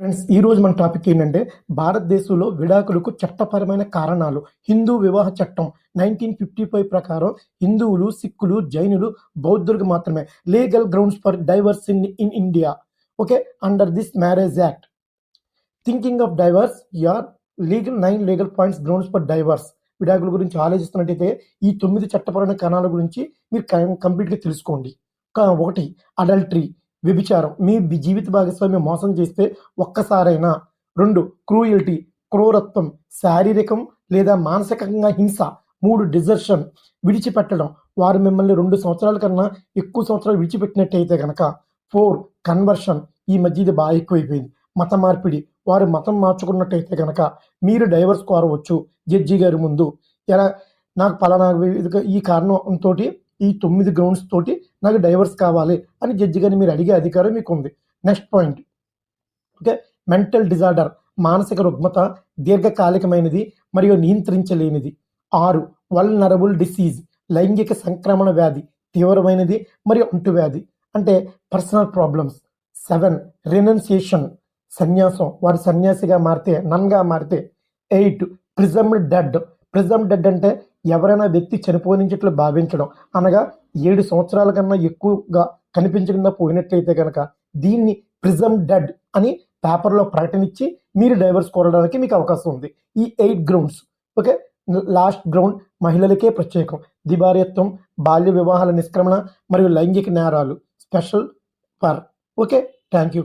Friends ఈ రోజు మన టాపిక్ ఏంటంటే భారతదేశంలో విడాకులకు చట్టపరమైన కారణాలు. హిందూ వివాహ చట్టం నైన్టీన్ ఫిఫ్టీ ఫైవ్ ప్రకారం హిందువులు సిక్కులు జైనులు బౌద్ధులకు మాత్రమే legal grounds for divorce in in India. Okay under this marriage act. Thinking of divorce యార్ legal nine legal points grounds for divorce. విడాకుల గురించి ఆలోచిస్తున్నట్టయితే ఈ తొమ్మిది చట్టపరమైన కారణాల గురించి మీరు కంప్లీట్గా తెలుసుకోండి. ఒకటి అడల్టరీ. వ్యభిచారం. మీ జీవిత భాగస్వామి మోసం చేస్తే ఒక్కసారైనా. రెండు క్రూయల్టీ క్రూరత్వం శారీరకం లేదా మానసికంగా హింస. మూడు డిజర్షన్ విడిచిపెట్టడం. వారు మిమ్మల్ని రెండు సంవత్సరాల కన్నా ఎక్కువ సంవత్సరాలు విడిచిపెట్టినట్టయితే కనుక ఫోర్ కన్వర్షన్. ఈ మధ్య ఇది బాగా ఎక్కువైపోయింది. మత మార్పిడి. వారు మతం మార్చుకున్నట్టయితే కనుక మీరు డైవర్స్ కోరవచ్చు. జడ్జి గారి ముందు. ఎలా? నాకు పలానా ఈ కారణంతో ఈ తొమ్మిది గ్రౌండ్స్ తోటి నాకు డైవర్స్ కావాలి అని జడ్జి గారిని మీరు అడిగే అధికారం మీకు ఉంది next point. Okay? Mental disorder మానసిక రుగ్మత దీర్ఘకాలికమైనది మరియు నియంత్రించలేనిది. ఆరు వల్నరబుల్ డిసీజ్ లైంగిక సంక్రమణ వ్యాధి తీవ్రమైనది మరియు అంటువ్యాధి అంటే పర్సనల్ ప్రాబ్లమ్స్. సెవెన్ రెనౌన్సియేషన్ సన్యాసం వారు సన్యాసిగా మారితే నన్గా మారితే. Eight presumed dead. Presumed dead అంటే ఎవరైనా వ్యక్తి చనిపోయినట్లు భావించడం అనగా ఏడు సంవత్సరాల కన్నా ఎక్కువగా కనిపించకుండా పోయినట్లయితే కనుక దీన్ని ప్రిజమ్ డెడ్ అని పేపర్లో ప్రకటన ఇచ్చి మీరు డైవర్స్ కోరడానికి మీకు అవకాశం ఉంది. ఈ eight grounds okay? Last ground మహిళలకే ప్రత్యేకం. దిబార్యత్వం బాల్య వివాహాల నిష్క్రమణ మరియు లైంగిక నేరాలు. Special for okay? Thank you